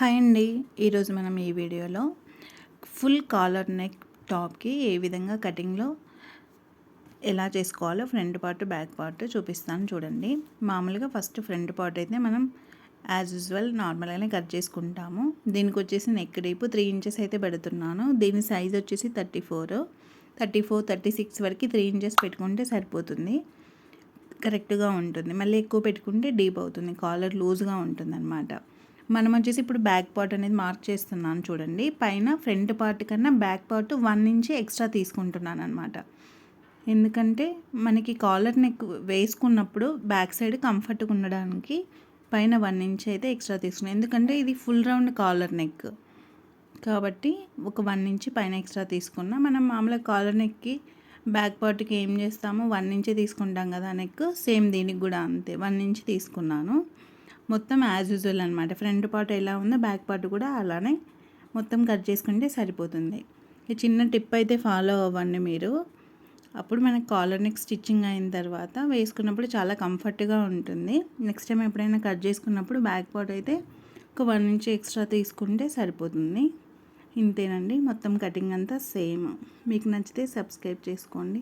Hi అండి. ఈరోజు మనం ఈ వీడియోలో ఫుల్ కాలర్ నెక్ టాప్కి ఏ విధంగా కటింగ్లో ఎలా చేసుకోవాలో ఫ్రంట్ పార్ట్ బ్యాక్ పార్ట్ చూపిస్తాను చూడండి. మామూలుగా ఫస్ట్ ఫ్రంట్ పార్ట్ అయితే మనం యాజ్ యూజువల్ నార్మల్గానే కట్ చేసుకుంటాము. దీనికి వచ్చేసి నెక్ డీప్ త్రీ ఇంచెస్ అయితే పెడుతున్నాను. దీని సైజ్ వచ్చేసి thirty four. Thirty four thirty six వరకు త్రీ ఇంచెస్ పెట్టుకుంటే సరిపోతుంది. కరెక్ట్గా ఉంటుంది. మళ్ళీ ఎక్కువ పెట్టుకుంటే డీప్ అవుతుంది. కాలర్ లూజ్గా ఉంటుంది అనమాట మనం వచ్చేసి ఇప్పుడు బ్యాక్ పార్ట్ అనేది మార్క్ చేస్తున్నాను చూడండి. పైన ఫ్రంట్ పార్ట్ కన్నా back part one inch extra తీసుకుంటున్నాను అనమాట ఎందుకంటే మనకి కాలర్ నెక్ వేసుకున్నప్పుడు బ్యాక్ సైడ్ కంఫర్ట్గా ఉండడానికి పైన వన్ ఇంచ్ అయితే ఎక్స్ట్రా తీసుకున్నాను. ఎందుకంటే ఇది ఫుల్ రౌండ్ కాలర్ నెక్. కాబట్టి ఒక వన్ ఇంచ్ పైన ఎక్స్ట్రా తీసుకున్నా మనం మామూలుగా కాలర్ నెక్కి బ్యాక్ పార్ట్కి ఏం చేస్తాము వన్ ఇంచే తీసుకుంటాం కదా నెక్. సేమ్ దీనికి కూడా అంతే. వన్ ఇంచ్ తీసుకున్నాను. మొత్తం యాజ్ యూజువల్ అనమాట ఫ్రంట్ పార్ట్ ఎలా ఉందో బ్యాక్ పార్ట్ కూడా అలానే మొత్తం కట్ చేసుకుంటే సరిపోతుంది. ఈ చిన్న టిప్ అయితే ఫాలో అవ్వండి మీరు. అప్పుడు మనకు కాలర్ నెక్ స్టిచ్చింగ్ అయిన తర్వాత వేసుకున్నప్పుడు చాలా కంఫర్ట్గా ఉంటుంది. నెక్స్ట్ టైం ఎప్పుడైనా కట్ చేసుకున్నప్పుడు బ్యాక్ పార్ట్ అయితే ఒక వన్ ఇంచ్ ఎక్స్ట్రా తీసుకుంటే సరిపోతుంది. ఇంతేనండి. మొత్తం కటింగ్ అంతా సేమ్ మీకు నచ్చితే సబ్స్క్రైబ్ చేసుకోండి.